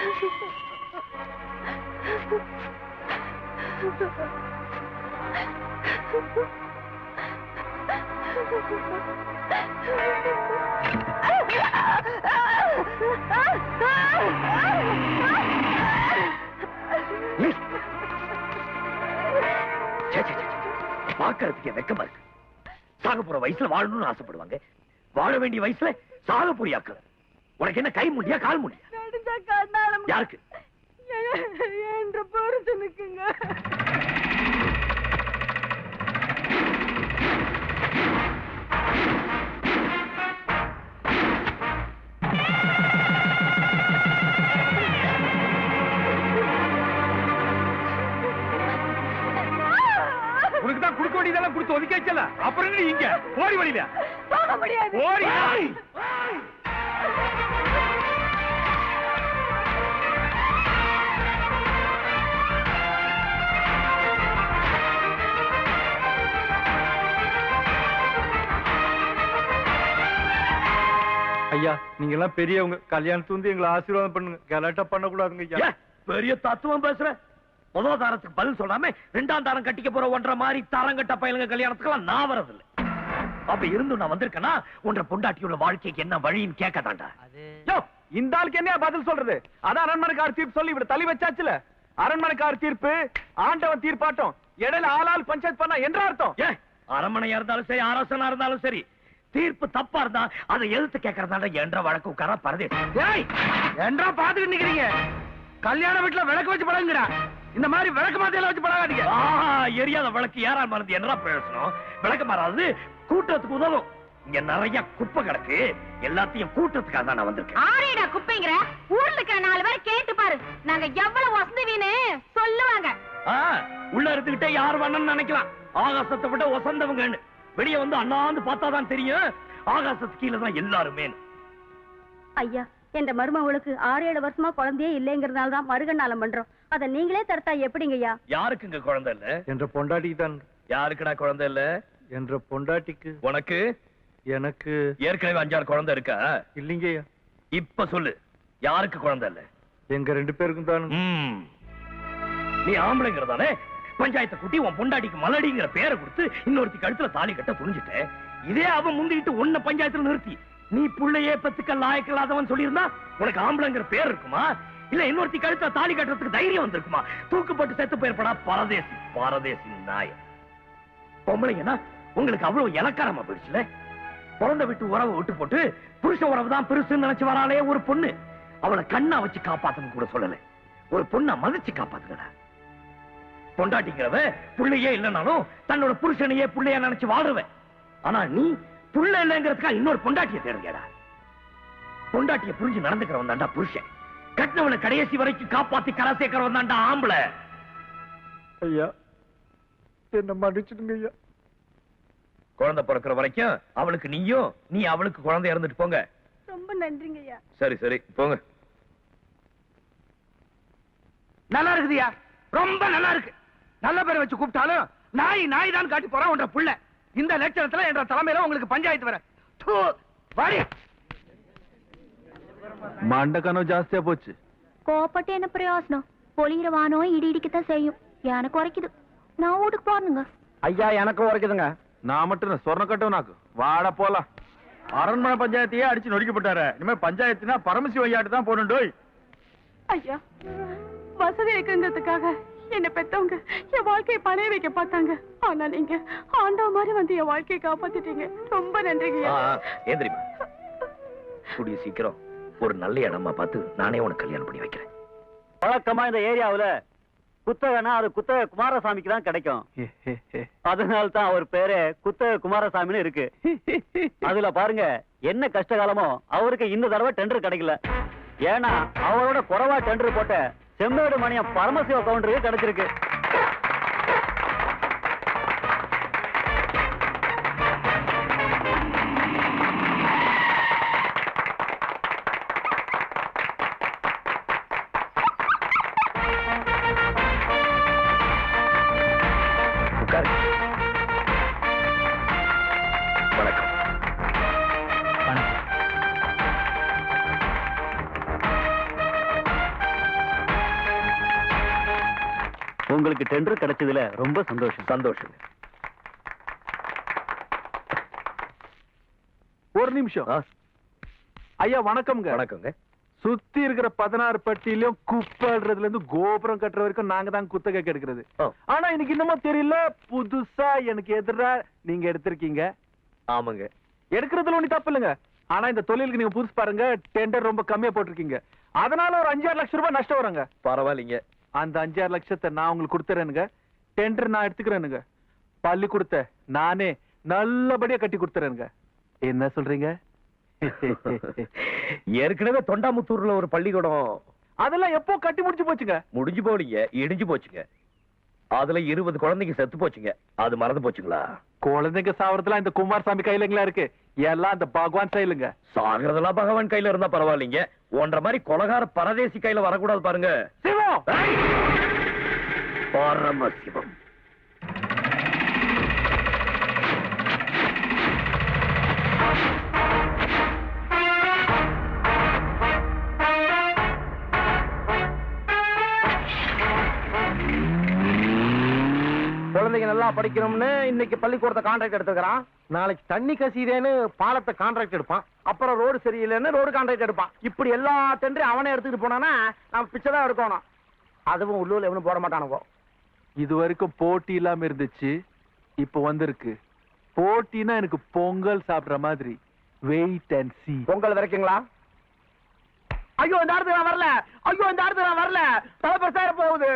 ஏய். ச்சே, வெக்கமா இருக்கு. சாக போற வயசுல வாழணும்னு ஆசைப்படுவாங்க. வாழ வேண்டிய வயசுல சாக பொடியாக்குற உனக்கு என்ன கை முடியா கால் முடியா? யாருக்கு? என்ற புருஷனுக்குங்க. உனக்கு தான் குடுக்க வேண்டியதெல்லாம் கொடுத்து ஒதுக்கேச்சல அப்புறம் இங்க? ஓடி வழியில. போக முடியாது. ஓடி ஐயா நீங்க எல்லாம் பெரியவங்க. கல்யாணத்து வந்து எங்களை ஆசீர்வாதம் பண்ணுங்க. கலாட்டா பண்ணக்கூடாதுங்க ஐயா. பெரிய தத்துவம் பேசுற? முதல் தாரத்துக்கு பதில் சொல்லாம ரெண்டாம் தாரம் கட்டிக்க போற ஒன்றரை மாதிரி தாரங்கட்ட பயலுங்க கல்யாணத்துக்கெல்லாம் நான் வரதில்லை. அப்ப இருந்து நான் வந்திருக்கேன்னா உன்ற பொண்டாட்டியோட வாழ்க்கைக்கு என்ன வழின்னு கேட்க யோ, இந்த ஆளுக்கு என்ன பதில் சொல்றது? அதான் அரண்மனைக்கார தீர்ப்பு சொல்லி இப்படி தள்ளி வச்சாச்சுல. அரண்மனைக்கார தீர்ப்பு ஆண்டவன் தீர்ப்பாட்டம். இடையில ஆளால் பஞ்சாயத்து பண்ணா என்ற அர்த்தம் ஏன் அரமனையா இருந்தாலும் சரி அரசனா இருந்தாலும் சரி தீர்ப்பு தப்பா இருந்தா அதை எதிர்த்து கேட்கறதால என்ற வழக்கு உட்கார பரதேசி ஏய் என்றா பாத்துக்கிட்டு நிக்கிறீங்க. கல்யாண வீட்டுல விளக்கு வச்சு பழகுங்கடா. இந்த மாதிரி விளக்கு மாத்தியில வச்சு பழகாதீங்க. ஆஹா, எரியாத விளக்கு யாரால் மறந்து என்ன பேசணும் விளக்கு மாறாது கூட்டத்துக்கு உதவும். இங்க நிறைய குப்பை கிடக்கு. எல்லாத்தையும் கூட்டத்துக்காக தான் நான் வந்திருக்கேன். ஆரேடா குப்பைங்கிற? ஊர்ல இருக்கிற நாலு பேர் கேட்டு பாரு. நாங்க எவ்வளவு வசந்தவீன்னு சொல்லுவாங்க. உள்ள இருந்துகிட்டே யார் வேணும்னு நினைக்கலாம். ஆகாசத்தை விட வசந்தவங்கன்னு. வெளிய வந்து அண்ணாந்து பார்த்தாதான் தெரியும். ஆகாசத்துக்கு கீழே தான் எல்லாருமே. ஐயா என்ற மருமகளுக்கு ஆறு ஏழு வருஷமா குழந்தையே இல்லைங்கிறதுனால தான் மறுகண்ணாலம் பண்றோம். அத நீங்களே தடுத்தா எப்படிங்கய்யா? யாருக்குங்க குழந்தை இல்ல? என்ற பொண்டாட்டிக்கு தான். யாருக்குடா குழந்தை இல்ல? என்ற பொண்டாட்டிக்கு. உனக்கு? எனக்கு. ஏற்கனவே அஞ்சாறு குழந்தை இருக்கா? இல்லைங்கய்யா. இப்ப சொல்லு யாருக்கு குழந்தை இல்ல? எங்க ரெண்டு பேருக்கும் தான். நீ ஆம்பளைங்கிறதானே? பஞ்சாயத்தை கூட்டி உன் பொண்டாட்டிக்கு மலடிங்கிற பேரை கொடுத்து இன்னொருத்தி கழுத்துல தாலி கட்ட துணிஞ்சிட்ட இதே அவன் முந்திட்டு உன்னை பஞ்சாயத்துல நிறுத்தி. நீ புள்ளையே பத்துக்க லாயக்கில்லாதவன் சொல்லியிருந்தா உனக்கு ஆம்பளைங்கிற பேர் இருக்குமா? இல்ல இன்னொருத்தி கழுத்துல தாலி கட்டுறதுக்கு தைரியம் வந்திருக்குமா? தூக்குப்பட்டு செத்து போயிருப்படா பரதேசி பரதேசி நாய பொம்பளைங்கன்னா உங்களுக்கு அவ்வளவு இலக்காரமா போயிடுச்சுல? பிறந்த விட்டு உறவை விட்டு போட்டு புருஷ உறவு தான் பெருசுன்னு நினைச்சு வராளே ஒரு பொண்ணு. அவளை கண்ணா வச்சு காப்பாத்தணும் கூட சொல்லல. ஒரு பொண்ணை மதிச்சு காப்பாத்துக்கடா பொண்டாட்டிங்கிறவ புள்ளையே இல்லைனாலும் தன்னோட புருஷனையே புள்ளையா நினைச்சு வாழ்றவன். ஆனா நீ புள்ள இல்லைங்கிறதுக்கா இன்னொரு பொண்டாட்டியை தேடுங்கடா. பொண்டாட்டிய புரிஞ்சு நடந்துக்கிறவன் தான்டா புருஷன். கட்டினவனை கடைசி வரைக்கும் காப்பாத்தி கரை சேர்க்கிறவன் தான்டா ஆம்பளை. ஐயா என்ன மன்னிச்சிடுங்க ஐயா. குழந்தை பிறக்கிற வரைக்கும் அவளுக்கு நீயும் நீ அவளுக்கு குழந்தை இறந்துட்டு போங்க. ரொம்ப நன்றிங்க ஐயா. சரி சரி போங்க. நல்லா இருக்குதுயா? ரொம்ப நல்லா இருக்கு. நல்ல பேரை வச்சு கூப்பிட்டாலும் நாய் நாய் தான் காட்டி போறான் உன்ற புள்ள. இந்த லட்சணத்துல என்ற தலைமையில உங்களுக்கு பஞ்சாயத்து வர தூ, வாடி. மண்டக்கனம் ஜாஸ்தியா போச்சு. கோப்பட்டு என்ன பிரயோசனம்? வானம் இடி இடிக்கத்தான் செய்யும். எனக்கு குறைக்குது. நான் வீட்டுக்கு போறணுங்க. ஐயா எனக்கு உரைக்குதுங்க நான் மட்டும் சொர்ண கட்டவனாக்கு வாட போலாம். அரண்மனை பஞ்சாயத்தையே அடிச்சு நொடிக்கப்பட்டாரு இனிமே பஞ்சாயத்துனா பரமசிவ ஐயாட்டு தான் போகணும் ஐயா வசதி இருக்குங்கிறதுக்காக என்ன பெத்தவங்க என் வாழ்க்கையை பணைய வைக்க பார்த்தாங்க. ஆனா நீங்க ஆண்டவ மாதிரி வந்து என் வாழ்க்கையை காப்பாத்திட்டீங்க. ரொம்ப நன்றிங்க தெரியுமா கூடிய சீக்கிரம் ஒரு நல்ல இடமா பார்த்து நானே உனக்கு கல்யாணம் பண்ணி வைக்கிறேன். வழக்கமா இந்த ஏரியாவுல குத்தகனா அது குத்தக குமாரசாமிக்கு தான் கிடைக்கும். அதனால தான் அவர் பேரு குத்தக குமாரசாமின்னு இருக்கு. அதுல பாருங்க என்ன கஷ்ட காலமோ அவருக்கு இந்த தடவை டெண்டர் கிடைக்கல. ஏன்னா அவரோட குறைவா டெண்டர் போட்ட செம்மேடு மணியம் பரமசிவ கவுண்டருக்கு கிடைச்சிருக்கு. உங்களுக்கு டெண்டர் கிடைச்சதுல ரொம்ப சந்தோஷம். சந்தோஷம். ஒரு நிமிஷம். ஐயா வணக்கம்ங்க. வணக்கங்க. சுத்தி இருக்கிற பதினாறு பட்டியிலும் குப்பைடுறதுல இருந்து கோபுரம் கட்டுற வரைக்கும் நாங்க தான் குத்தகை கெடுக்கிறது. ஆனா எனக்கு இன்னமும் தெரியல புதுசா எனக்கு எதிரா நீங்க எடுத்திருக்கீங்க. ஆமாங்க. எடுக்கிறதுல ஒண்ணு தப்பு இல்லைங்க. ஆனா இந்த தொழிலுக்கு நீங்க புதுசு பாருங்க டெண்டர் ரொம்ப கம்மியா போட்டிருக்கீங்க. அதனால ஒரு அஞ்சாறு லட்சம் ரூபாய் நஷ்டம் வருங்க. பரவாயில்லைங்க. அந்த அஞ்சாறு லட்சத்தை நான் உங்களுக்கு கொடுத்துறேனுங்க. டெண்டர் நான் எடுத்துக்கிறேனுங்க. பள்ளி கொடுத்த நானே நல்லபடியா கட்டி கொடுத்துறேனுங்க. என்ன சொல்றீங்க? ஏற்கனவே தொண்டாமுத்தூர்ல ஒரு பள்ளிக்கூடம். அதெல்லாம் எப்போ கட்டி முடிச்சு போச்சுங்க? முடிஞ்சு போலீங்க இடிஞ்சு போச்சுங்க. அதுல இருபது குழந்தைங்க செத்து போச்சுங்க. அது மறந்து போச்சுங்களா? குழந்தைங்க சாவறதுலாம் இந்த குமாரசாமி கையிலங்களா இருக்கு? எல்லாம் அந்த பகவான் செயலுங்க சாகிறதெல்லாம் பகவான் கையில இருந்தா பரவாயில்லைங்க. ஒன்றரை மாதிரி கொலகார பரதேசி கையில வரக்கூடாது பாருங்க. பரமசிவம். குழந்தைங்க நல்லா படிக்கணும்னு இன்னைக்கு பள்ளிக்கூடத்தை கான்ட்ராக்ட் எடுத்துக்கிறான் நாளைக்கு தண்ணி கசிதேன்னு பாலத்தை கான்ட்ராக்ட் எடுப்பான். அப்புறம் ரோடு சரியில்லைன்னு ரோடு கான்ட்ராக்ட் எடுப்பான். இப்படி எல்லா டெண்டரையும் அவனே எடுத்துக்கிட்டு போனானா நம்ம பிச்சை தான் எடுக்கணும். அதுவும் உள்ளூர்ல எவனும் போட மாட்டானுங்க. இது வரைக்கும் போட்டி இல்லாம இருந்துச்சு இப்ப வந்திருக்கு. போட்டினா எனக்கு பொங்கல் சாப்பிடுற மாதிரி. வெயிட் அண்ட் சி பொங்கல் வரைக்குங்களா? ஐயோ இந்த இடத்துக்கு நான் வரல. ஐயோ இந்த இடத்துக்கு நான் வரல. தலை பெருசாக போகுது.